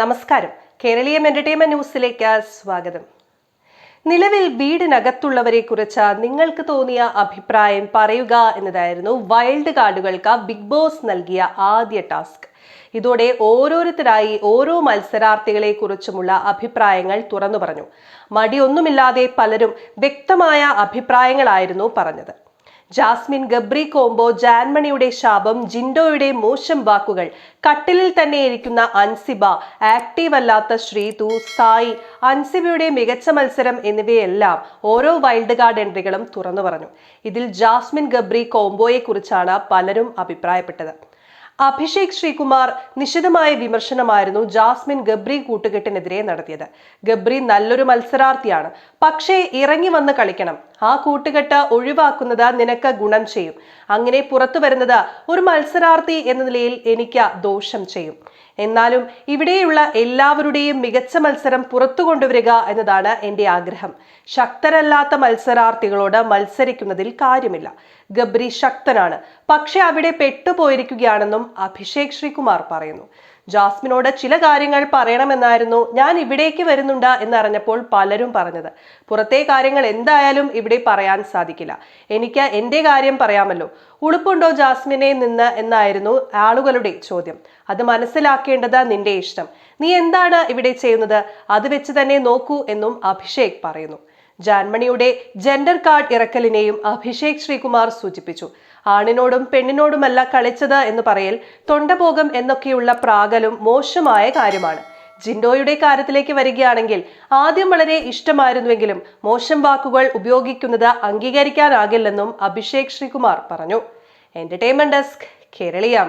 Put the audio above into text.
നമസ്കാരം. കേരളീയം എന്റർടൈൻമെന്റ് ന്യൂസിലേക്ക് സ്വാഗതം. നിലവിൽ വീടിനകത്തുള്ളവരെ കുറിച്ച് നിങ്ങൾക്ക് തോന്നിയ അഭിപ്രായം പറയുക എന്നതായിരുന്നു വൈൽഡ് കാർഡുകൾക്ക് ബിഗ് ബോസ് നൽകിയ ആദ്യ ടാസ്ക്. ഇതോടെ ഓരോരുത്തരായി ഓരോ മത്സരാർത്ഥികളെ കുറിച്ചുമുള്ള അഭിപ്രായങ്ങൾ തുറന്നു പറഞ്ഞു. മടിയൊന്നുമില്ലാതെ പലരും വ്യക്തമായ അഭിപ്രായങ്ങളായിരുന്നു പറഞ്ഞത്. ജാസ്മിൻ ഗബ്രി കോംബോ ജാൻമണിയുടെ ശാപം ജിൻഡോയുടെ മോശം വാക്കുകൾ കട്ടിലിൽ തന്നെ ഇരിക്കുന്ന അൻസിബ ആക്റ്റീവ് അല്ലാത്ത ശ്രീതു സായി അൻസിബയുടെ മികച്ച മത്സരം എന്നിവയെല്ലാം ഓരോ വൈൽഡ് കാർഡ് എൻട്രികളും തുറന്നു പറഞ്ഞു. ഇതിൽ ജാസ്മിൻ ഗബ്രി കോംബോയെ കുറിച്ചാണ് പലരും അഭിപ്രായപ്പെട്ടത്. അഭിഷേക് ശ്രീകുമാർ നിശിതമായ വിമർശനമായിരുന്നു ജാസ്മിൻ ഗബ്രി കൂട്ടുകെട്ടിനെതിരെ നടത്തിയത്. ഗബ്രി നല്ലൊരു മത്സരാർത്ഥിയാണ്. പക്ഷേ ഇറങ്ങി വന്ന് കളിക്കണം. ആ കൂട്ടുകെട്ട് ഒഴിവാക്കുന്നത് നിനക്ക് ഗുണം ചെയ്യും. അങ്ങനെ പുറത്തു വരുന്നത് ഒരു മത്സരാർത്ഥി എന്ന നിലയിൽ എനിക്ക് ദോഷം ചെയ്യും. എന്നാലും ഇവിടെയുള്ള എല്ലാവരുടെയും മികച്ച മത്സരം പുറത്തു കൊണ്ടുവരിക എന്നതാണ് എന്റെ ആഗ്രഹം. ശക്തരല്ലാത്ത മത്സരാർത്ഥികളോട് മത്സരിക്കുന്നതിൽ കാര്യമില്ല. ഗബ്രി ശക്തനാണ്. പക്ഷെ അവിടെ പെട്ടുപോയിരിക്കുകയാണെന്നും അഭിഷേക് ശ്രീകുമാർ പറയുന്നു. ജാസ്മിനോട് ചില കാര്യങ്ങൾ പറയണമെന്നായിരുന്നു ഞാൻ ഇവിടേക്ക് വരുന്നുണ്ട് എന്നറിഞ്ഞപ്പോൾ പലരും പറഞ്ഞത്. പുറത്തെ കാര്യങ്ങൾ എന്തായാലും ഇവിടെ പറയാൻ സാധിക്കില്ല. എനിക്ക് എന്റെ കാര്യം പറയാമല്ലോ. ഉളുപ്പുണ്ടോ ജാസ്മിനെ നിന്ന് എന്നായിരുന്നു ആളുകളുടെ ചോദ്യം. അത് മനസ്സിലാക്കേണ്ടത് നിന്റെ ഇഷ്ടം. നീ എന്താണ് ഇവിടെ ചെയ്യുന്നത്? അത് വെച്ച് തന്നെ നോക്കൂ എന്നും അഭിഷേക് പറയുന്നു. ജാൻമണിയുടെ ജെൻഡർ കാർഡ് ഇറക്കലിനെയും അഭിഷേക് ശ്രീകുമാർ സൂചിപ്പിച്ചു. ആണിനോടും പെണ്ണിനോടുമല്ല കളിച്ചത് എന്ന് പറയൽ തൊണ്ടപോകം എന്നൊക്കെയുള്ള പ്രാകലും മോശമായ കാര്യമാണ്. ജിൻഡോയുടെ കാര്യത്തിലേക്ക് വരികയാണെങ്കിൽ ആദ്യം വളരെ ഇഷ്ടമായിരുന്നുവെങ്കിലും മോശം വാക്കുകൾ ഉപയോഗിക്കുന്നത് അംഗീകരിക്കാനാകില്ലെന്നും അഭിഷേക് ശ്രീകുമാർ പറഞ്ഞു. Entertainment desk Keraleeyam